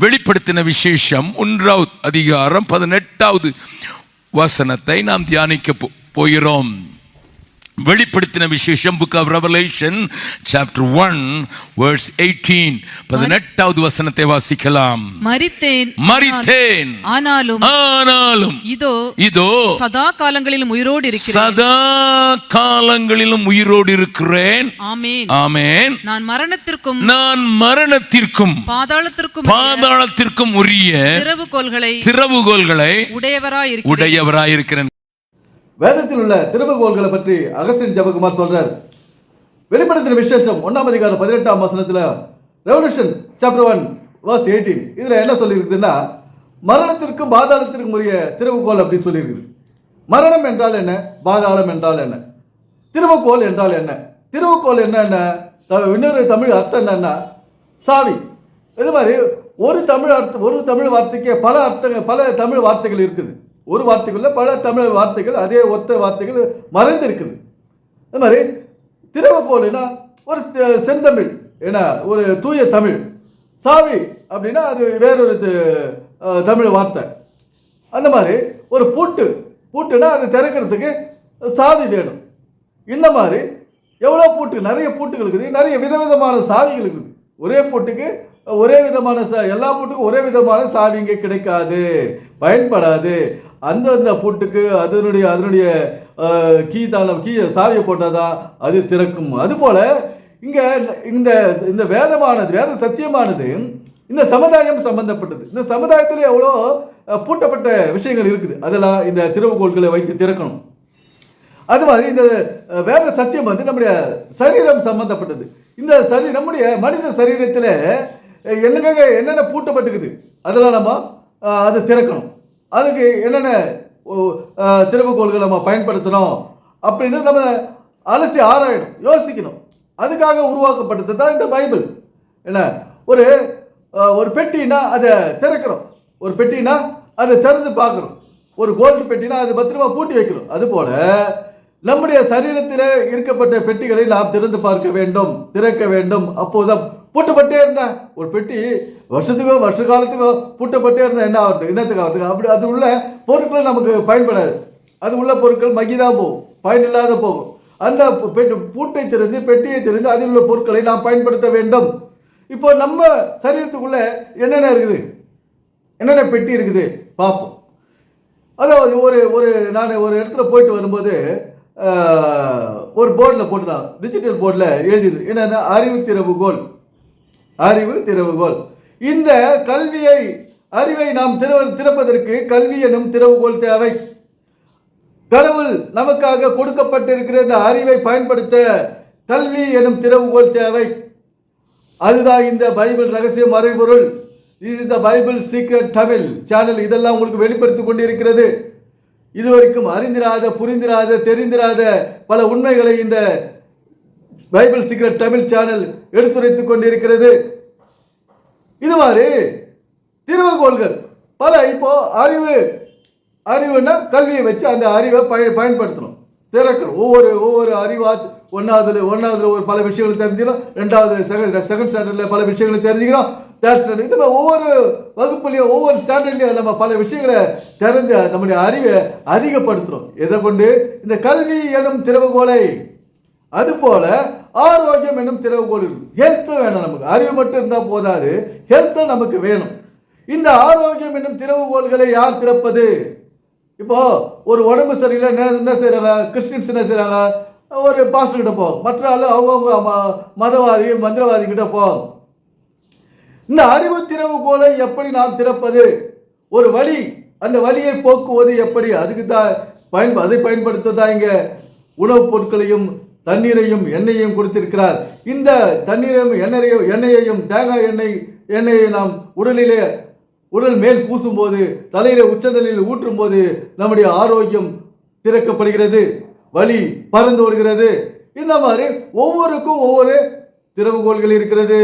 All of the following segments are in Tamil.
வெளிப்படுத்தின விசேஷம் ஒன்றாவது அதிகாரம் பதினெட்டாவது வசனத்தை நாம் தியானிக்க போ- போகிறோம். வெளிப்படுத்தின விசேஷம் book of revelation chapter one words eighteen பதினெட்டாவது வசனத்தை வாசிக்கலாம். மரித்தேன் மரித்தேன் ஆனாலும் ஆனாலும் இதோ இதோ சதா காலங்களிலும் உயிரோடு இருக்கிறேன். சதா காலங்களிலும் உயிரோடு இருக்கிறேன். ஆமேன். ஆமென். நான் மரணத்திற்கும் நான் மரணத்திற்கும் பாதாளத்திற்கும் பாதாளத்திற்கும் உரிய திறவுகோல்களை திறவுகோல்களை உடையவராய் இருக்கிறேன் உடையவராயிருக்கிறேன். வேதத்தில் உள்ள திருவுகோள்களை பற்றி அகஸ்டின் ஜெபகுமார் சொல்றார். வெளிப்படுத்தின விசேஷம் ஒன்றாம் அதிகாரம் பதினெட்டாம் வசனத்தில் revolution chapter one was eighteen இதில் என்ன சொல்லியிருக்குதுன்னா மரணத்திற்கும் பாதாளத்திற்கும் உரிய திருவுகோல் அப்படின்னு சொல்லியிருக்குது. மரணம் என்றால் என்ன? பாதாளம் என்றால் என்ன? திருவுகோல் என்றால் என்ன? திருவுகோல் என்ன என்ன? இன்னொரு தமிழ் அர்த்தம் என்னன்னா சாவி. இது மாதிரி ஒரு தமிழ் அர்த்தம் ஒரு தமிழ் வார்த்தைக்கு பல அர்த்தங்கள் பல தமிழ் வார்த்தைகள் இருக்குது. ஒரு வார்த்தைக்குள்ள பல தமிழ் வார்த்தைகள் அதே ஒத்த வார்த்தைகள் மறைந்து இருக்குது அது மாதிரி திருவக்கோல்னா ஒரு செந்தமிழ் ஏன்னா ஒரு தூய தமிழ். சாவி அப்படின்னா அது வேறொரு தமிழ் வார்த்தை. அந்த மாதிரி ஒரு பூட்டு பூட்டுனா அது திறக்கிறதுக்கு சாவி வேணும். இந்த மாதிரி எவ்வளோ பூட்டு நிறைய பூட்டுகள் இருக்குது நிறைய விதவிதமான சாவிகள் இருக்குது. ஒரே பூட்டுக்கு ஒரே விதமான சா எல்லா பூட்டுக்கும் ஒரே விதமான சாவி இங்கே கிடைக்காது பயன்படாது. அந்தந்த பூட்டுக்கு அதனுடைய அதனுடைய கீ தாளம் கீ சாவியை போட்டால் தான் அது திறக்கும். அதுபோல் இங்கே இந்த இந்த வேதமானது வேத சத்தியமானது இந்த சமுதாயம் சம்பந்தப்பட்டது. இந்த சமுதாயத்தில் எவ்வளோ பூட்டப்பட்ட விஷயங்கள் இருக்குது. அதெல்லாம் இந்த திறவுகோள்களை வைத்து திறக்கணும். அது மாதிரி இந்த வேத சத்தியம் வந்து நம்முடைய சரீரம் சம்பந்தப்பட்டது. இந்த சரி நம்முடைய மனித சரீரத்தில் என்னங்க என்னென்ன பூட்டப்பட்டுக்குது? அதெல்லாம் நம்ம அதை திறக்கணும். அதுக்கு என்னென்ன ஓ, திறவுகோள்களை நம்ம பயன்படுத்தணும் அப்படின்னு நம்ம அலசி ஆராயணும் யோசிக்கணும். அதுக்காக உருவாக்கப்பட்டது தான் இந்த பைபிள். என்ன? ஒரு ஒரு பெட்டினா அதை திறக்கிறோம். ஒரு பெட்டினா அதை திறந்து பார்க்குறோம். ஒரு கோல்டு பெட்டினா அது பத்திரமா பூட்டி வைக்கிறோம். அதுபோல் நம்முடைய சரீரத்தில் இருக்கப்பட்ட பெட்டிகளை நாம் திறந்து பார்க்க வேண்டும் திறக்க வேண்டும். அப்போதான் பூட்டப்பட்டே இருந்தா. ஒரு பெட்டி வருஷத்துக்கோ வருஷ காலத்துக்கோ பூட்டப்பட்டே இருந்தால் என்ன ஆகுது என்னத்துக்கு ஆகுது அப்படி அது உள்ள பொருட்கள் நமக்கு பயன்படாது. அது உள்ள பொருட்கள் மகிதான் போகும். பயனில்லாத போகும். அந்த பெட்டு பூட்டை திறந்து பெட்டியை திறந்து அதில் உள்ள பொருட்களை நாம் பயன்படுத்த வேண்டும். இப்போ நம்ம சரீரத்துக்குள்ள என்னென்ன இருக்குது? என்னென்ன பெட்டி இருக்குது? பார்ப்போம். அதாவது ஒரு ஒரு நான் ஒரு இடத்துல போயிட்டு வரும்போது ஒரு போர்டில் போட்டுதான். டிஜிட்டல் போர்டில் எழுதிது. என்னென்ன அறிவு திறவுகோல் அறிவு திறவுகோல் இந்த கல்வியை அறிவை நாம் திற திறப்பதற்கு கல்வி எனும் திறவுகோல் தேவை. கடவுள் நமக்காக கொடுக்கப்பட்டிருக்கிற இந்த அறிவை பயன்படுத்த கல்வி எனும் திறவுகோல் தேவை. அதுதான் இந்த பைபிள் ரகசிய மறைபொருள் is the Bible secret Tamil channel இதெல்லாம் உங்களுக்கு வெளிப்படுத்தி கொண்டிருக்கிறது. இதுவரைக்கும் அறிந்திராத புரிந்திராத தெரிந்திராத பல உண்மைகளை இந்த பைபிள் சீக்ரெட் தமிழ் சேனல் எடுத்துரைத்துக் கொண்டிருக்கிறது. இது மாதிரி திருவகோள்கள். பல இப்போ அறிவு அறிவுன்னா கல்வியை வச்சு அந்த அறிவை பய பயன்படுத்தணும். திறக்கணும். ஒவ்வொரு ஒவ்வொரு அறிவா ஒன்றாவதுல ஒன்றாவதுல ஒரு பல விஷயங்கள் தெரிஞ்சுக்கிறோம். ரெண்டாவது செகண்ட் செகண்ட் ஸ்டாண்டர்டில் பல விஷயங்களை தெரிஞ்சுக்கிறோம். தேர்ட் ஸ்டாண்டர்ட் இது ஒவ்வொரு வகுப்புலையும் ஒவ்வொரு ஸ்டாண்டர்ட்லையும் நம்ம பல விஷயங்களை தெரிந்து நம்முடைய அறிவை அதிகப்படுத்துகிறோம் எதை கொண்டு? இந்த கல்வி எனும் திறவுகோலை அதுபோல ஆரோக்கியம் என்னும் திறவுகோல் இருக்கும் ஹெல்த்து வேணும் நமக்கு. அறிவு மட்டும் இருந்தால் போதாது. ஹெல்த்தும் நமக்கு வேணும். இந்த ஆரோக்கியம் என்னும் திறவுகோள்களை யார் திறப்பது? இப்போ ஒரு உடம்பு சரியில்லை என்ன செய்கிறாங்க கிறிஸ்டின்ஸ் என்ன செய்கிறாங்க ஒரு பாஸ்டர்கிட்ட போ. மற்ற ஆள் அவங்கவுங்க ம- மதவாதி மந்திரவாதி கிட்ட போ. இந்த அறிவு திறவுகோலை எப்படி நாம் திறப்பது? ஒரு வழி. அந்த வழியை போக்குவது எப்படி? அதுக்கு தான் பயன்ப அதை பயன்படுத்த தான் இங்கே உணவுப் பொருட்களையும் தண்ணீரையும் எண்ணெயையும் கொடுத்திருக்கிறார். இந்த தண்ணீரையும் எண்ணெயையும் எண்ணெயையும் தேங்காய் எண்ணெய் எண்ணெயை நாம் உடலிலே உடல் மேல் பூசும்போது தலையில உச்சதலையில் ஊற்றும் போது நம்முடைய ஆரோக்கியம் திறக்கப்படுகிறது வலி பறந்து வருகிறது இந்த மாதிரி ஒவ்வொருக்கும் ஒவ்வொரு திறவுகோள்கள் இருக்கிறது.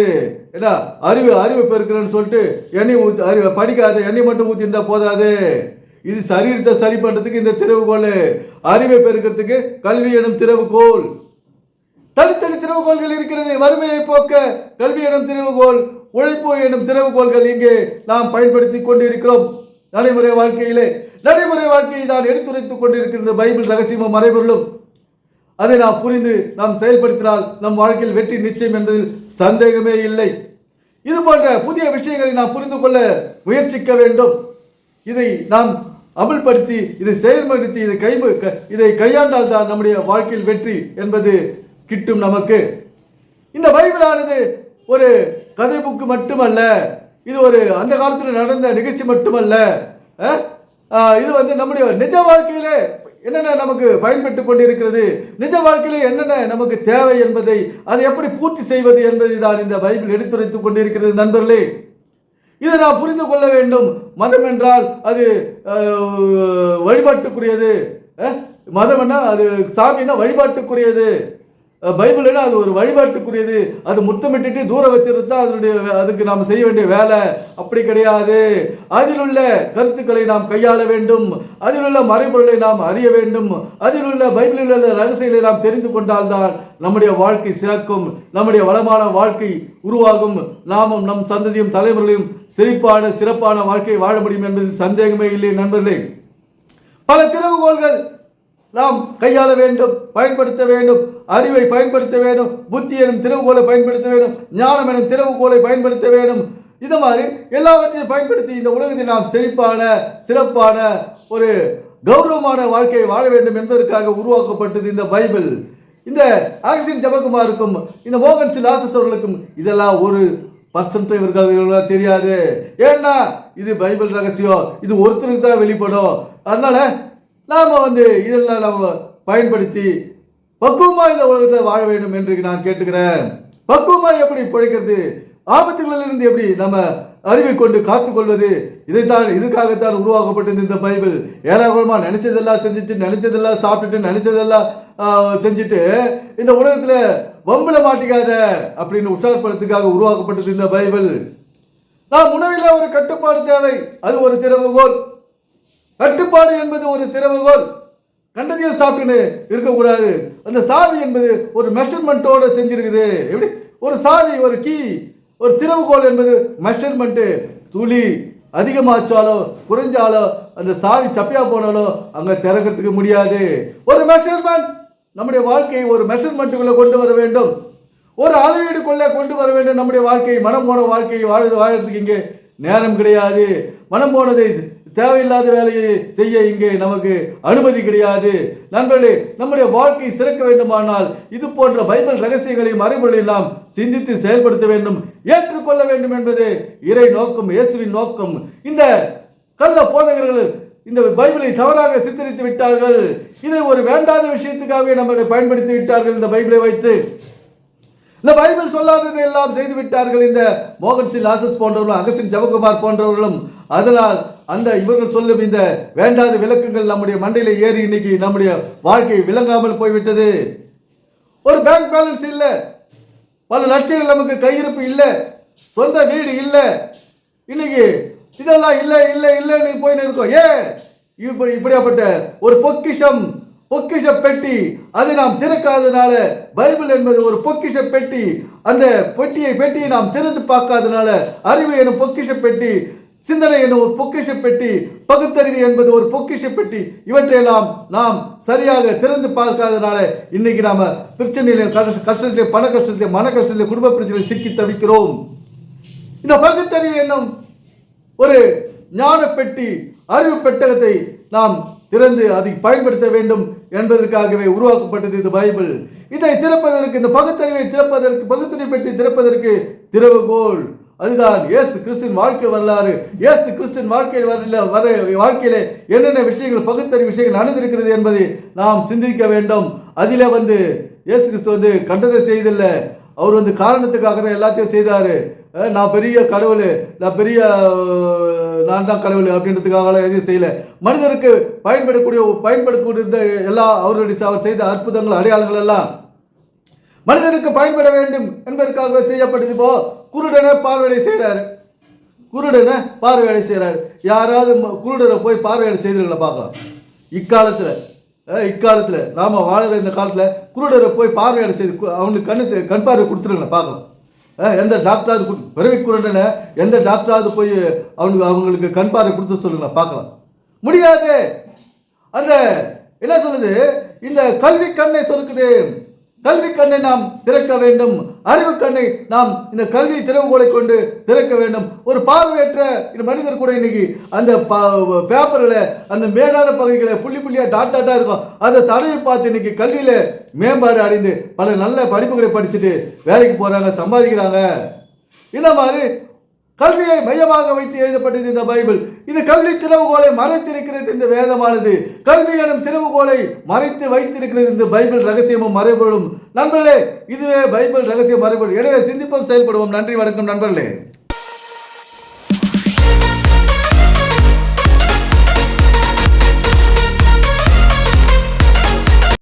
ஏன்னா அறிவு அறிவு பெருக்கிறேன்னு சொல்லிட்டு எண்ணெய் ஊற்றி அறிவு படிக்காத எண்ணெய் மட்டும் ஊற்றி இருந்தால் போதாது. இது சரீரத்தை சரி பண்ணுறதுக்கு இந்த திறவுகோள் அறிவை பெருக்கிறதுக்கு கல்வி எனும் திறவுகோள் தனித்தனி திறவுகோள்கள் இருக்கிறது. வறுமையை போக்க கல்வி எனும் திறவுகோள் உழைப்பு எனும் திறவுகோள்கள் இங்கே நாம் பயன்படுத்தி கொண்டிருக்கிறோம். நடைமுறை வாழ்க்கையிலே நடைமுறை வாழ்க்கையை தான் எடுத்துரைத்துக் கொண்டிருக்கிற பைபிள் ரகசியமும் மறைபொருளும். அதை நாம் புரிந்து நாம் செயல்படுத்தினால் நம் வாழ்க்கையில் வெற்றி நிச்சயம் என்பதில் சந்தேகமே இல்லை. இது போன்ற புதிய விஷயங்களை நாம் புரிந்து கொள்ள முயற்சிக்க வேண்டும். இதை நாம் அமல்படுத்தி இதை செயல்படுத்தி இதை கை இதை கையாண்டால் தான் நம்முடைய வாழ்க்கையில் வெற்றி என்பது கிட்டும் நமக்கு. இந்த பைபிளானது ஒரு கதை புக்கு மட்டுமல்ல இது ஒரு அந்த காலத்தில் நடந்த நிகழ்ச்சி மட்டுமல்ல இது வந்து நம்முடைய நிஜ வாழ்க்கையிலே என்னென்ன நமக்கு பயன்பட்டு கொண்டிருக்கிறது நிஜ வாழ்க்கையிலே என்னென்ன நமக்கு தேவை என்பதை அதை எப்படி பூர்த்தி செய்வது என்பதை தான் இந்த பைபிள் எடுத்துரைத்துக் கொண்டிருக்கிறது நண்பர்களே. இதை நான் புரிந்து கொள்ள வேண்டும். மதம் என்றால் அது வழிபாட்டுக்குரியது அஹ், மதம்னா அது சாமின்னா வழிபாட்டுக்குரியது. பைபிள் அது ஒரு வழிபாட்டுக்குரியது. அது முத்தமிட்டுட்டு தூர தான் அதனுடைய அதுக்கு நாம் செய்ய வேண்டிய வேலை. அப்படி கிடையாது. அதில் உள்ள கருத்துக்களை நாம் கையாள வேண்டும். அதில் உள்ள மறைபொருளை நாம் அறிய வேண்டும். அதில் உள்ள பைபிளில் உள்ள ரகசியங்களை நாம் தெரிந்து கொண்டால்தான் நம்முடைய வாழ்க்கை சிறக்கும். நம்முடைய வளமான வாழ்க்கை உருவாகும். நாமும் நம் சந்ததியும் தலைமுறையும் சிரிப்பான சிறப்பான வாழ்க்கையை வாழ முடியும் என்பதில் சந்தேகமே இல்லை நண்பர்களே. பல திறவுகோள்கள் நாம் கையாள வேண்டும் பயன்படுத்த வேண்டும் அறிவை பயன்படுத்த வேண்டும் புத்தி எனும் திறவுகோலை பயன்படுத்த வேண்டும் ஞானம் எனும் திறவுகோலை பயன்படுத்த வேண்டும். இது மாதிரி எல்லாவற்றையும் பயன்படுத்தி இந்த உலகத்தில் நாம் செழிப்பான சிறப்பான ஒரு கௌரவமான வாழ்க்கையை வாழ வேண்டும் என்பதற்காக உருவாக்கப்பட்டது இந்த பைபிள். இந்த ஆக்சின் ஜபகுமாருக்கும் இந்த மோகன் சிலாசஸ் அவர்களுக்கும் இதெல்லாம் ஒரு பர்சன்ட் இவர்களுக்கு தெரியாது. ஏன்னா இது பைபிள் ரகசியம். இது ஒருத்தருக்கு தான் வெளிப்படும். அதனால நாம் வந்து இதெல்லாம் நம்ம பயன்படுத்தி பக்குவமா இந்த உலகத்தை வாழ வேண்டும் என்று நான் கேட்டுக்கிறேன். பக்குவமா எப்படி பிழைக்கிறது? ஆபத்துகளிலிருந்து எப்படி நம்ம அறிவை கொண்டு காத்துக்கொள்வது இதைத்தான் இதுக்காகத்தான் உருவாக்கப்பட்டது இந்த பைபிள். ஏராளமாக நினைச்சதெல்லாம் செஞ்சுட்டு நினைச்சதெல்லாம் சாப்பிட்டுட்டு நினைச்சதெல்லாம் செஞ்சுட்டு இந்த உலகத்தில் வம்புல மாட்டிக்காத அப்படின்னு உற்சாகப்படுத்துக்காக உருவாக்கப்பட்டது இந்த பைபிள். நாம் உணவில் ஒரு கட்டுப்பாடு தேவை. அது ஒரு திறவுகோல் கட்டுப்பாடு என்பது ஒரு திறவுகோல். கண்டதையும் சாப்பிட்டுன்னு இருக்கக்கூடாது. அந்த சாவி என்பது ஒரு மெஷர்மெண்ட்டோடு செஞ்சிருக்குது. எப்படி? ஒரு சாவி ஒரு கீ ஒரு திறவுகோல் என்பது மெஷர்மெண்ட்டு துளி அதிகமாச்சாலோ குறைஞ்சாலோ அந்த சாவி சப்பையாக போனாலோ அங்கே திறக்கிறதுக்கு முடியாது. ஒரு மெஷர்மெண்ட் நம்முடைய வாழ்க்கையை ஒரு மெஷர்மெண்ட்டுக்குள்ளே கொண்டு வர வேண்டும். ஒரு அளவீடுக்குள்ளே கொண்டு வர வேண்டும். நம்முடைய வாழ்க்கையை மனம் போன வாழ்க்கையை வாழ வாழறதுக்கு இங்கே நேரம் கிடையாது. மனம் போனதை தேவையில்லாத வேலையை செய்ய இங்கே நமக்கு அனுமதி கிடையாது. நண்பர்களே நம்முடைய வாழ்க்கை சிறக்க வேண்டுமானால் இது போன்ற பைபிள் ரகசியங்களையும் மறைமுறையும் சிந்தித்து செயல்படுத்த வேண்டும் ஏற்றுக்கொள்ள வேண்டும் என்பது இறை நோக்கம் இயேசுவின் நோக்கம். இந்த கள்ள போதகர்கள் இந்த பைபிளை தவறாக சித்தரித்து விட்டார்கள். இதை ஒரு வேண்டாத விஷயத்துக்காகவே நம்மளை பயன்படுத்தி விட்டார்கள் இந்த பைபிளை வைத்து. இந்த பைபிள் சொல்லாததை எல்லாம் செய்து விட்டார்கள் இந்த மோகன் சி. லாசஸ் போன்றவர்களும் அகசின் ஜவகுமார் போன்றவர்களும். அதனால் அந்த இவர்கள் சொல்லும் இந்த வேண்டாத விளக்கங்கள் நம்முடைய மண்டையில் ஏறி இன்னைக்கு நம்முடைய வாழ்க்கை விளங்காமல் போய்விட்டது. ஒரு பேங்க் பேலன்ஸ் இல்லை. பல லட்சங்கள் நமக்கு கையிருப்பு இல்லை. சொந்த வீடு இல்லை. இன்னைக்கு இதெல்லாம் இல்லை இல்லை இல்லைன்னு போயின்னு இருக்கோம். ஏன் இப்படி இப்படியாப்பட்ட ஒரு பொக்கிஷம் பொக்கிஷ பெட்டி அதை நாம் திறக்காதனால பைபிள் என்பது ஒரு பொக்கிஷ பெட்டி அந்த பெட்டியை பெட்டியை நாம் திறந்து பார்க்காதனால அறிவு எனும் பொக்கிஷ பெட்டி சிந்தனை என்ற ஒரு பொக்கிஷ பெட்டி பகுத்தறிவு என்பது ஒரு பொக்கிஷ பெட்டி. இவற்றையெல்லாம் நாம் சரியாக திறந்து பார்க்காதனால இன்னைக்கு நாம பிரச்சனையில கஷ்டத்திலே பண கஷ்டத்திலே மன கஷ்டத்திலே குடும்ப பிரச்சனையில் சிக்கி தவிக்கிறோம். இந்த பகுத்தறிவு என்னும் ஒரு ஞான பெட்டி அறிவு பெட்டகத்தை நாம் திறந்து அதை பயன்படுத்த வேண்டும் என்பதற்காகவே உருவாக்கப்பட்டது இந்த பைபிள். இதை திறப்பதற்கு இந்த பகுத்தறிவை திறப்பதற்கு பகுத்தறிவு பெட்டி திறப்பதற்கு திறவுகோள். அதுதான் இயேசு கிறிஸ்தின் வாழ்க்கை வரலாறு. இயேசு கிறிஸ்தின் வாழ்க்கையில் வரல வர வாழ்க்கையிலே என்னென்ன விஷயங்கள் பகுத்தறிவு விஷயங்கள் நடந்திருக்கிறது என்பதை நாம் சிந்திக்க வேண்டும். அதிலே வந்து இயேசு கிறிஸ்து வந்து கண்டதை செய்தில்லை அவர் வந்து காரணத்துக்காக தான் எல்லாத்தையும் செய்தார். நான் பெரிய கடவுள் நான் பெரிய நான் தான் கடவுள் அப்படின்றதுக்காகலாம் எதுவும் செய்யல. மனிதருக்கு பயன்படக்கூடிய பயன்படக்கூடிய எல்லா அவருடைய அவர் செய்த அற்புதங்கள் அடையாளங்கள் எல்லாம் மனிதனுக்கு பயன்பட வேண்டும் என்பதற்காக செய்யப்பட்டது. போ குருடனை பார்வையை செய்கிறாரு குருடனை பார்வையடை செய்கிறாரு யாராவது ம- குருடரை போய் பார்வையடை செய்திருக்கல பார்க்கலாம். இக்காலத்தில் இக்காலத்தில் நாம் வாழ்கிற இந்த காலத்தில் குருடரை போய் பார்வையடை செய்து அவனுக்கு கண்ணு கண் பார்வை கொடுத்துருங்களேன் பார்க்கலாம். எந்த டாக்டராவது பிறவி குருடன எந்த டாக்டராவது போய் அவனுக்கு அவங்களுக்கு கண் பார்வை கொடுத்து சொல்லுங்க பார்க்கலாம். முடியாது. அந்த என்ன சொல்லுது? இந்த கல்வி கண்ணை சொருக்குது. கல்வி கண்ணை நாம் திறக்க வேண்டும். அறிவு கண்ணை நாம் இந்த கல்வி திறவுகோலை கொண்டு திறக்க வேண்டும். ஒரு பார்வையற்ற மனிதர் கூட இன்னைக்கு அந்த பேப்பரில் அந்த மேடான பகுதிகளை புள்ளி புள்ளியாக டாட் டாட்டாக இருக்கும். அதை தடவி பார்த்து இன்னைக்கு கல்வியில் மேம்பாடு அடைந்து பல நல்ல படிப்புகளை படிச்சுட்டு வேலைக்கு போகிறாங்க சம்பாதிக்கிறாங்க. இந்த மாதிரி கல்வியை மையமாக வைத்து எழுதப்பட்டது இந்த பைபிள். இது கல்வி திறவுகோலை மறைத்திருக்கிறது இந்த வேதமானது. கல்வி எனும் திறவுகோலை மறைத்து வைத்திருக்கிறது இந்த பைபிள் ரகசியமும் மறைபொருளும். நண்பர்களே இதுவே பைபிள் ரகசிய மறைபொருள். எனவே சிந்திப்போம் செயல்படுவோம். நன்றி வணக்கம் நண்பர்களே.